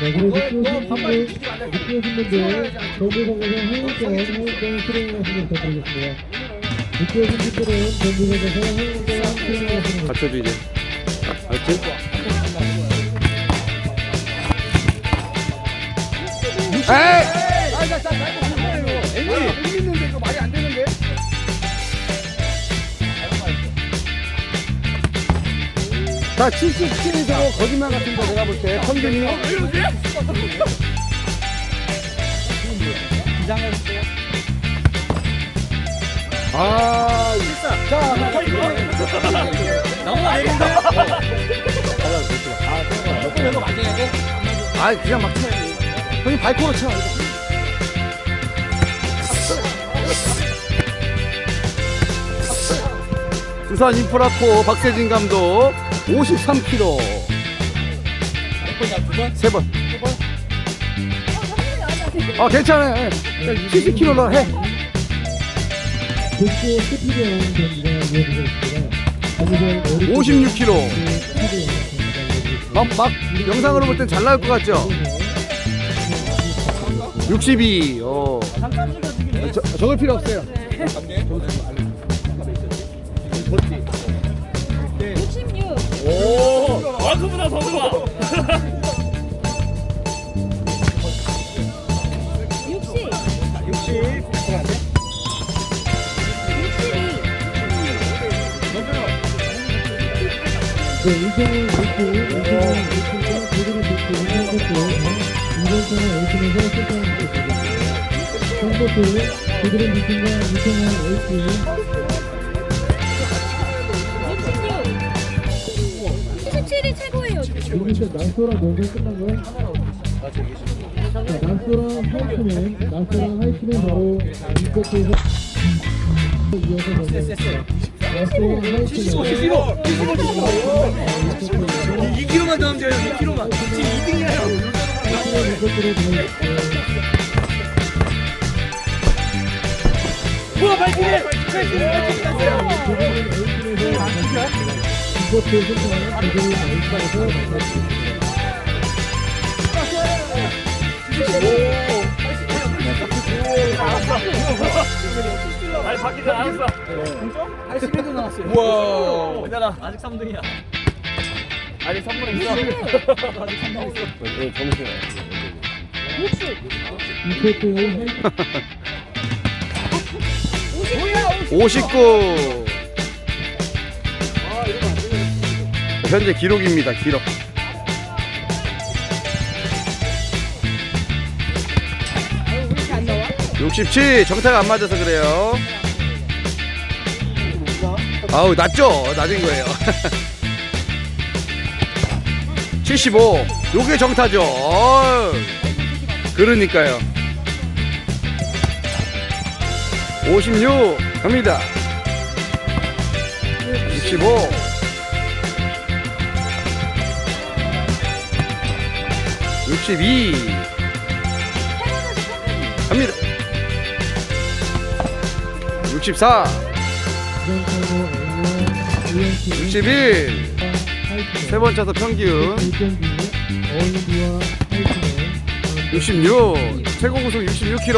그리고 느끼 오신 분들, 느끼 오신 분들, 전부석에서 항공권, 항공권 수령하시면 부탁드리겠습니다. 느끼 오신 분들은 전부석에서 항공권 수령하시면 받쳐줘 이제 알았지? 에이! 자 77에서 거짓말 같은데 내가 볼 때 평균이 아, 자, 나무가 내린데? 아, 그냥 막 쳐야지. 형님 발코로 쳐. 두산 인프라코 박세진 감독 53kg 세 번. 아 괜찮아요. 70kg로 해. 복구 스피드형 경기가 이어지겠습니다. 오늘은 56kg. 막, 막 영상으로 볼 땐 잘 나올 것 같죠? 62. 어. 저, 적을 필요 없어요. 오! 와크보다 더 좋아! 60. 60. 62. 네, 이성은 복구, 이성은 복구가 제대로 복구, 한국도 이번처럼 에이스에서 실패하는 것 같습니다. 한국도 제대로 미팅과 이성은 에이 여기서 난소랑 농구 끝난 거야? 자, 난소랑 하이트맨, 난소랑 하이트맨 바로 이것도 이어서 넘어갑니다. 난소랑 하이트맨 75, 75, 75. 2kg만 더 하면 돼요, 2kg만. 지금 2등이에요. 이것들을 더 우와, 발키리! 발키리! 이것도 생각 제대로 나이 스에서 아니, 바퀴 다 나왔어. 81도 나왔어요. 우와. 괜찮아, 아직 3등이야. 아직 3분 있어. 아직 3분 있어. 60. 이것도 하이트 59. 현재 기록입니다. 기록. (67) 정타가 안 맞아서 그래요. 아우 낮죠? 낮은 거예요. 75 요게 정타죠. 어우, 그러니까요. 56 갑니다. 65 62 갑니다. 64 이전타고 A1 61 세번 차서 평균. 1경기 어인디와 하이트맨 66 최고 구속 66kg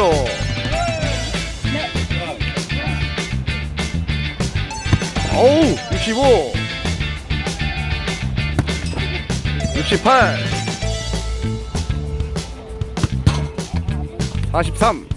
어우 65 68 43